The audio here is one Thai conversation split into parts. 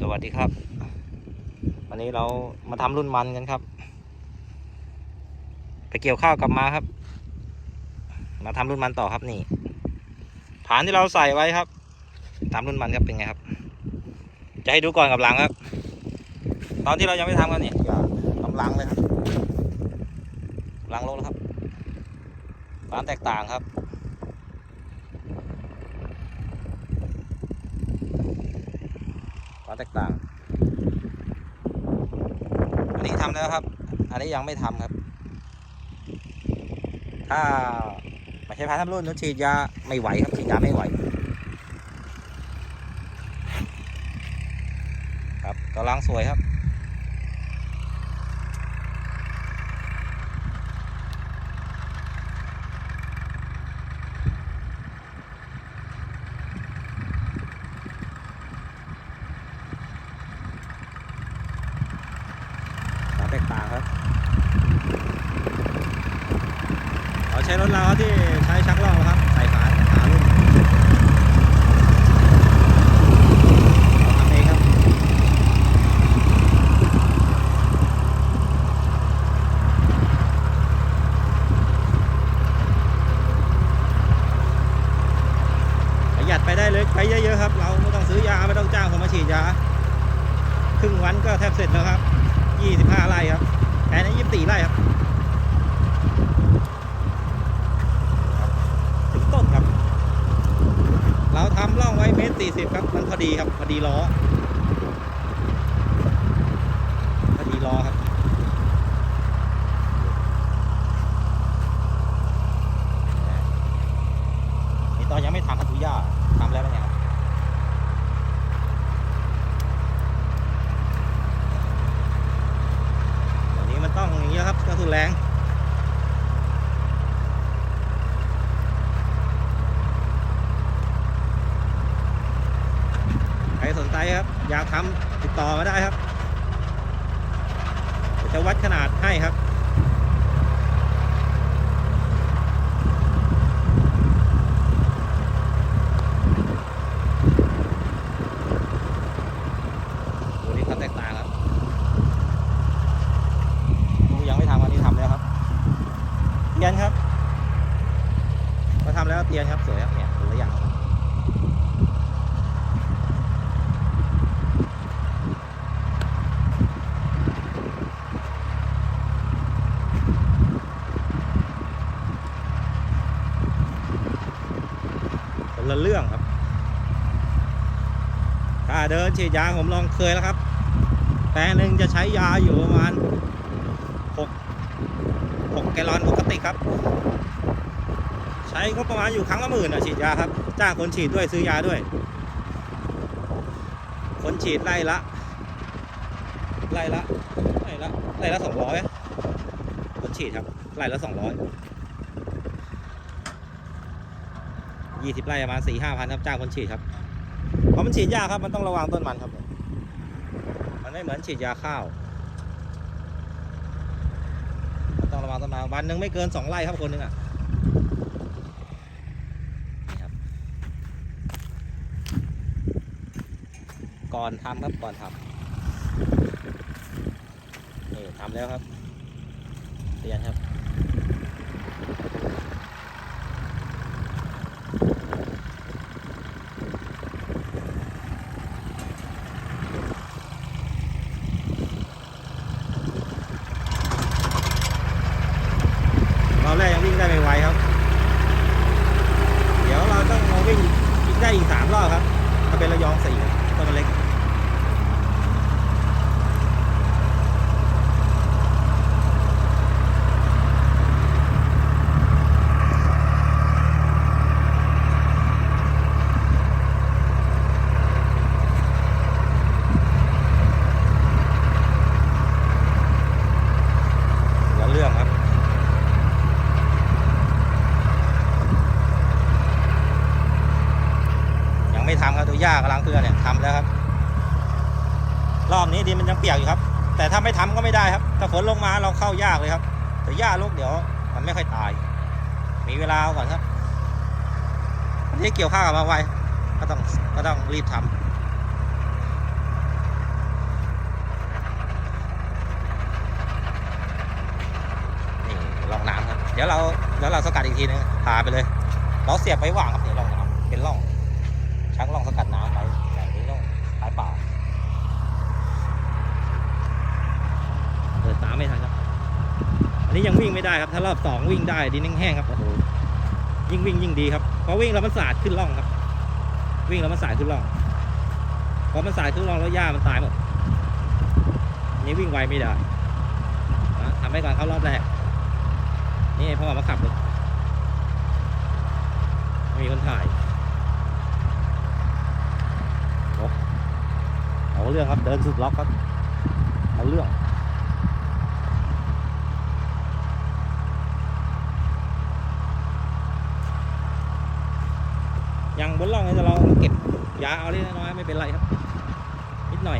สวัสดีครับ วันนี้เรามาทำรุ่นมันกันครับ ไปเกี่ยวข้าวกลับมาครับ มาทำรุ่นมันต่อครับนี่ฐานที่เราใส่ไว้ครับทำรุ่นมันครับเป็นไงครับ จะให้ดูก่อนกับหลังครับ ตอนที่เรายังไม่ทำกันนี่อย่ากำลังเลยครับหลังลงแล้วครับความแตกต่างครับ ความแตกต่าง อันนี้ทำแล้วครับ อันนี้ยังไม่ทำครับ ถ้าไม่ใช่พาทำรุ่นนุฉีดยาไม่ไหวครับฉีดยาไม่ไหว ครับกำลังสวยครับ ความแตกต่างครับ เรา ใช้รถเราที่ใช้ชักลอกนะครับใส่ฝาฝารุ่นทำเองครับประหยัดไปได้เลยไปเยอะๆครับ เราไม่ต้องซื้อยาไม่ต้องจ้างคนมาฉีดยาครึ่งวันก็แทบเสร็จแล้วครับ 25ไร่ครับแอนนี้24ไร่ครับ ถึงต้นครับ เรา ทำร่องไว้เมตรสี่สิบครับ มันพอดีครับ พอดีล้อ พอดีล้อครับ นี่ตอนยังไม่ทำครับทุกย่าทำแล้วเป็นไงครับ ตอนนี้มันต้องอย่างนี้ครับกระสุนแรง ใครสนใจครับ อยากทำติดต่อมาได้ครับจะวัดขนาดให้ครับ ดูนี่ความแตกต่างครับ ดูยังไม่ทำอันนี้ทำแล้วครับ เตียนครับพอทำแล้วเตียนครับสวยครับเนี่ยดูตัวอย่าง คนละเรื่องครับ ถ้าเดินฉีดยาผมลองเคยแล้วครับแปลงหนึ่งจะใช้ยาอยู่ประมาณ6แกลลอนปกติครับ ใช้งบประมาณอยู่ครั้งละหมื่นอะฉีดยาครับ จ้างคนฉีดด้วยซื้อยาด้วย คนฉีดไล่ละ ไล่ละไล่ละไล่ละสองร้อยคนฉีดครับไล่ละสองร้อย ยี่สิบไร่ประมาณสี่ห้าพันครับจ้างคนฉีดครับเพราะมันฉีดยาครับมันต้องระวังต้นมันครับ มันไม่เหมือนฉีดยาข้าวต้องระวังต้นไม้วันหนึ่งไม่เกินสองไร่ครับคนหนึ่งอะนี่ครับก่อนทำครับก่อนทำนี่ทำแล้วครับเรียนครับ ถ้าไม่ทำก็ไม่ได้ครับ ถ้าฝนลงมาเราเข้ายากเลยครับแต่หญ้าลูกเดี๋ยว มันไม่ค่อยตาย มีเวลาก่อนครับอันนี้เกี่ยวข้าวกับมาไวก็ต้องก็ต้องรีบทำนี่ร่องน้ำครับ เดี๋ยวเราเดี๋ยวเราสกัดอีกทีนึงพาไปเลย เราเสียบไว้ว่างครับเดี๋ยวลองน้ำเป็นร่อง นี้ยังวิ่งไม่ได้ครับ ถ้ารอบสองวิ่งได้ดินแห้งๆครับโอ้โหยิ่งวิ่งยิ่งดีครับเพราะวิ่งแล้วมันสาดขึ้นร่องครับ วิ่งแล้วมันสาดขึ้นร่องพอมันสาดขึ้นร่องแล้วหญ้ามันตายหมดนี้วิ่งไวไม่ได้ทำให้ก่อนเข้ารอบแรกนี่พ่อมาขับเลยมีคนถ่ายโอ้เอาเรื่องครับเดินสุดล็อกครับเอาเรื่อง อย่างบนร่องเนี่ยเราเก็บยาเอาเล็กน้อยไม่เป็นไรครับ นิดหน่อย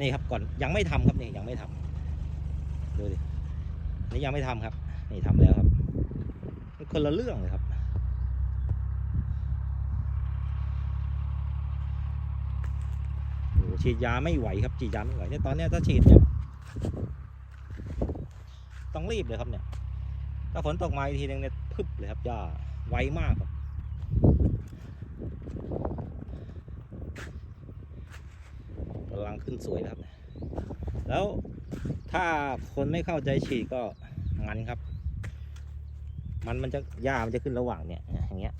นี่ครับก่อนยังไม่ทำครับนี่ยังไม่ทำ ดูดินี่ยังไม่ทำครับ นี่ทำแล้วครับมันคนละเรื่องเลยครับโอ้ฉีดยาไม่ไหวครับฉีดยาไม่ไหวเนี่ยตอนเนี้ยถ้าฉีดเนี่ยต้องรีบเลยครับเนี่ย ถ้าฝนตกมาอีกทีนึงเนี่ยพึบเลยครับยาไวมากครับกำลังขึ้นสวยครับ แล้ว ถ้าคนไม่เข้าใจฉีดก็งันครับ มันมันจะหญ้ามันจะขึ้นระหว่างเนี่ยอย่างเงี้ย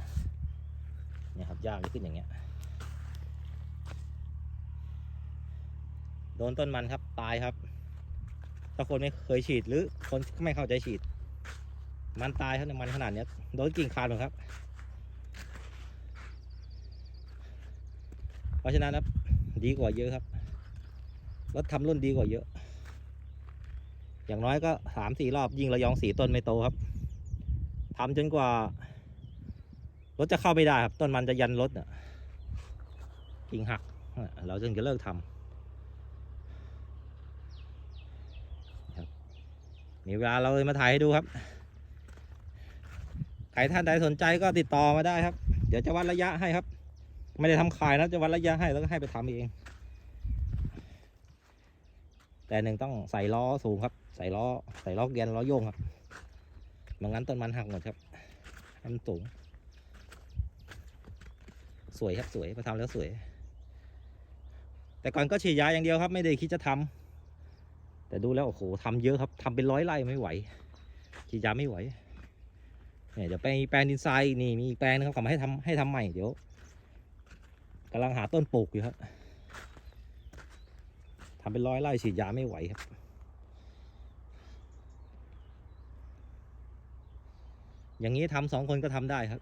เนี่ยครับหญ้ามันจะขึ้นอย่างเงี้ยโดนต้นมันครับตายครับ ถ้าคนไม่เคยฉีดหรือคนไม่เข้าใจฉีด มันตายครับในมันขนาดเนี้ยโดนกิ่งขาดหมดครับ เพราะฉะนั้นครับดีกว่าเยอะครับรถทำรุ่นดีกว่าเยอะ อย่างน้อยก็สามสี่รอบยิงระยองสีต้นไม่โตครับทำจนกว่ารถจะเข้าไม่ได้ครับ ต้นมันจะยันรถอะกิ่งหัก เราจึงจะเลิกทำครับมีเวลาเราเลยมาถ่ายให้ดูครับ ใครท่านใดสนใจก็ติดต่อมาได้ครับ เดี๋ยวจะวัดระยะให้ครับ ไม่ได้ทำขายนะจะวัดระยะให้แล้วก็ให้ไปทำเอง แต่หนึ่งต้องใส่ล้อสูงครับ ใส่ล้อใส่ล้อเกียร์ล้อโยงครับไม่งั้นต้นมันหักหมดครับมันสูง สวยครับสวยพอทำแล้วสวย แต่ก่อนก็ฉีดยาอย่างเดียวครับ ไม่ได้คิดจะทำแต่ดูแล้วโอ้โหทำเยอะครับทำเป็นร้อยไร่ไม่ไหวฉีดยาไม่ไหวเนี่ยเดี๋ยวไปแปลงดินทรายนี่มีแปลงนึงครับเขามาให้ทำให้ทำใหม่เดี๋ยวกำลังหาต้นปลูกอยู่ครับ ทำเป็นร้อยไร่ฉีดยาไม่ไหวครับ อย่างนี้ทำสองคนก็ทำได้ครับ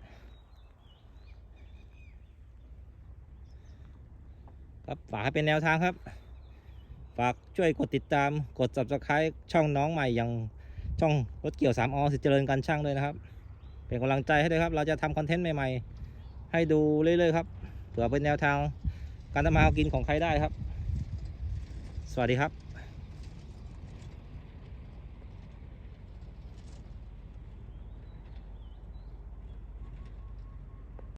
ครับฝากให้เป็นแนวทางครับ ฝากช่วยกดติดตามกด subscribe ช่องน้องใหม่อย่างช่องรถเกี่ยว 3อสิเจริญการช่างด้วยนะครับ เป็นกำลังใจให้ด้วยครับ เราจะทำคอนเทนต์ใหม่ ๆ ให้ดูเรื่อยๆครับเผื่อเป็นแนวทางการทำมาหากินของใครได้ครับ สวัสดีครับ